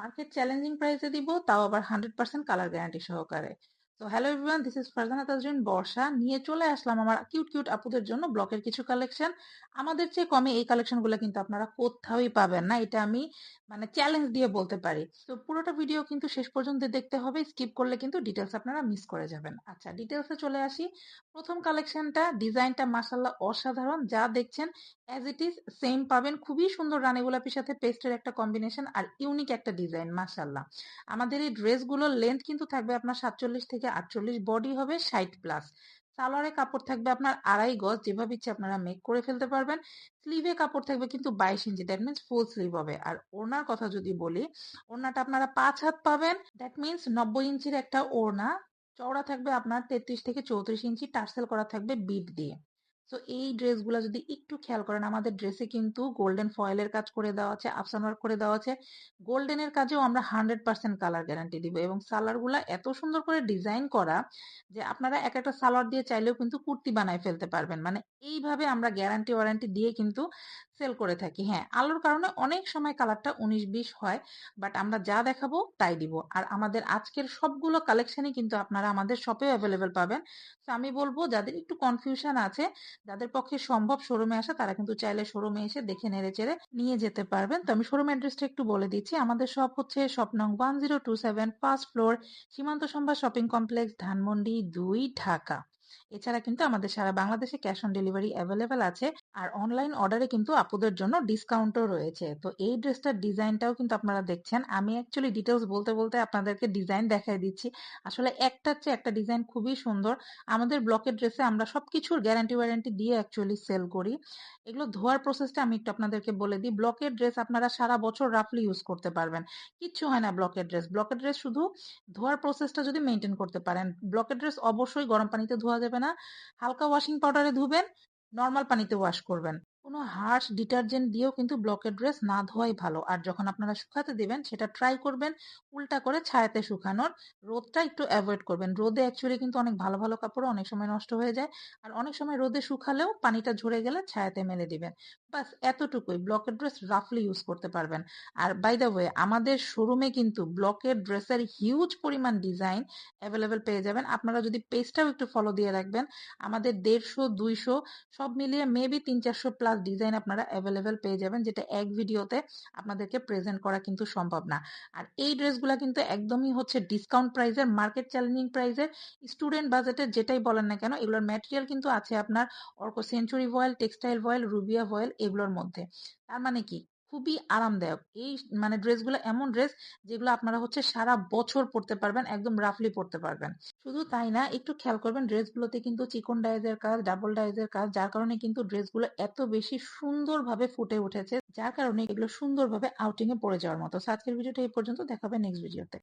Market challenging প্রাইসে দিব তাও আবার হান্ড্রেড পার্সেন্ট কালার গ্যারান্টি সহকারে। তো hello everyone this is Farzana Tazrin Borsha নিয়ে চলে আসলাম আমার কিউট কিউট আপুদের জন্য ব্লকের কিছু কালেকশন আমাদের চেয়ে কমে এই কালেকশনগুলো কিন্তু আপনারা কোথাওই পাবেন না, এটা আমি মানে চ্যালেঞ্জ দিয়ে বলতে পারি। তো, পুরোটা ভিডিও কিন্তু শেষ পর্যন্ত দেখতে হবে স্কিপ করলে কিন্তু ডিটেলস আপনারা মিস করে যাবেন। আচ্ছা ডিটেলসে চলে আসি। প্রথম কালেকশনটা ডিজাইনটা মাসাল্লাহ অসাধারণ, যা দেখছেন অ্যাজ ইট ইজ সেম পাবেন। খুবই সুন্দর রানী গোলাপির সাথে পেস্টের একটা কম্বিনেশন আর ইউনিক একটা ডিজাইন মাসাল্লাহ আমাদের এই ড্রেসগুলোর লেন্থ কিন্তু থাকবে আপনার সাতচল্লিশ থেকে আটচল্লিশ বডি হবে ষাট প্লাস সালোয়ারে কাপড় থাকবে আপনার আড়াই গজ, যেভাবে ইচ্ছে আপনারা মেক করে ফেলতে পারবেন। স্লিভে কাপড় থাকবে কিন্তু বাইশ ইঞ্চি দ্যাট মিনস ফুল স্লিভ হবে। আর ওড়নার কথা যদি বলি, ওড়নাটা আপনারা পাঁচ হাত পাবেন দ্যাট মিনস নব্বই ইঞ্চির একটা ওড়না। চওড়া থাকবে আপনার তেত্রিশ থেকে চৌত্রিশ ইঞ্চি, টার্সেল করা থাকবে বিট দিয়ে। তো এই ড্রেসগুলো যদি একটু খেয়াল করেন, আমাদের ড্রেসে কিন্তু গোল্ডেন ফয়েলের কাজ করে দেওয়া আছে আফসান ওয়ার্ক করে দেওয়া আছে। গোল্ডেনের কাজেও আমরা হান্ড্রেড পার্সেন্ট কালার গ্যারান্টি দিব এবং সালোয়ারগুলো এত সুন্দর করে ডিজাইন করা যে আপনারা এক একটা সালোয়ার দিয়ে চাইলেও কিন্তু কুর্তি বানায় ফেলতে পারবেন। মানে এইভাবে আমরা গ্যারান্টি ওয়ারেন্টি দিয়ে কিন্তু সেল করে থাকি। হ্যাঁ আলোর কারণে অনেক সময় কালারটা উনিশ বিশ হয়, বাট আমরা যা দেখাবো তাই দিব। আর আমাদের আজকের সবগুলো কালেকশনই কিন্তু আপনারা আমাদের শপে অ্যাভেলেবেল পাবেন। তো আমি বলব, যাদের একটু কনফিউশন আছে, যাদের পক্ষে সম্ভব শোরুমে আসা, তারা কিন্তু চাইলে শোরুমে এসে দেখে নেড়ে চেড়ে নিয়ে যেতে পারবেন। তো আমি শোরুম অ্যাড্রেসটা একটু বলে দিচ্ছি। আমাদের শপ হচ্ছে শপ নং one zero two seven first floor, Simanta Sambhar shopping complex, Dhanmondi দুই, ঢাকা। এছাড়া কিন্তু আমাদের সারা বাংলাদেশে ক্যাশ অন ডেলিভারি অ্যাভেলেবেল আছে আর অনলাইন অর্ডারে কিন্তু আপুদের জন্য ডিসকাউন্টও রয়েছে। তো এই ড্রেসটার ডিজাইনটাও কিন্তু আপনারা দেখছেন। আমি অ্যাকচুয়ালি ডিটেলস বলতে বলতে আপনাদেরকে ডিজাইন দেখাই দিচ্ছি। আসলে একটার চেয়ে একটা ডিজাইন খুবই সুন্দর। আমাদের ব্লকের ড্রেসে আমরা সবকিছুর গ্যারান্টি ওয়ারেন্টি দিয়ে অ্যাকচুয়ালি সেল করি। এগুলো ধোয়ার প্রসেসটা আমি একটু আপনাদেরকে বলে দিই। ব্লকের ড্রেস আপনারা সারা বছর রাফলি ইউজ করতে পারবেন। কিচ্ছু হয় না ব্লকের ড্রেস ব্লকের ড্রেস শুধু ধোয়ার প্রসেসটা যদি মেনটেন করতে পারেন, ব্লকের ড্রেস অবশ্যই গরম পানিতে ধোয়া যাবে না। হালকা ওয়াশিং পাউডারে ধুবেন নর্মাল পানিতে ওয়াশ করবেন। কোনো হার্শ ডিটারজেন্ট দিয়েও কিন্তু ব্লকের ড্রেস না ধোয়াই ভালো। আর যখন আপনারা শুকাতে দেবেন, সেটা ট্রাই করবেন, উল্টা করে ছায়াতে শুকানোর রোদটা একটু অ্যাভয়েড করবেন। রোদে অ্যাকচুয়ালি কিন্তু অনেক ভালো ভালো কাপড় অনেক সময় নষ্ট হয়ে যায়। আর অনেক সময় রোদে শুকালেও পানিটা ঝরে গেলে ছায়াতে মেলে দিবেন। বাস এতটুকুই। ব্লকের ড্রেস রাফলি ইউজ করতে পারবেন। আর বাই দ্য ওয়ে আমাদের শোরুমে কিন্তু ব্লকের ড্রেসের হিউজ পরিমাণ ডিজাইন অ্যাভেলেবেল পেয়ে যাবেন। আপনারা যদি পেজটাও একটু ফলো দিয়ে রাখবেন, আমাদের দেড়শো, দুইশো, সব মিলিয়ে মেবি তিন চারশো প্লাস ডিজাইন আপনারা অ্যাভেলেবেল পেয়ে যাবেন, যেটা এক ভিডিওতে আপনাদেরকে প্রেজেন্ট করা কিন্তু সম্ভব না। আর এই ড্রেসগুলো কিন্তু একদমই হচ্ছে ডিসকাউন্ট প্রাইসের মার্কেট চ্যালেঞ্জিং প্রাইসের স্টুডেন্ট বাজেটের যেটাই বলেন না কেন, এগুলোর ম্যাটেরিয়াল কিন্তু আছে আপনার Arko century voile textile voile Rubia voile এগুলোর মধ্যে। তার মানে কি? খুবই আরামদায়ক। এই মানে ড্রেসগুলো এমন ড্রেস যেগুলো আপনারা হচ্ছে সারা বছর পরতে পারবেন, একদম রাফলি পরতে পারবেন। শুধু তাই না, একটু খেয়াল করবেন ড্রেসগুলোতে কিন্তু চিকন ডাইজের কাজ, ডাবল ডাইজের কাজ, যার কারণে কিন্তু ড্রেসগুলো এত বেশি সুন্দরভাবে ফুটে উঠেছে, যার কারণে এগুলো সুন্দরভাবে আউটিং এ পড়ে যাওয়ার মতো। আজকের ভিডিওটা এই পর্যন্ত দেখাবে নেক্সট ভিডিওতে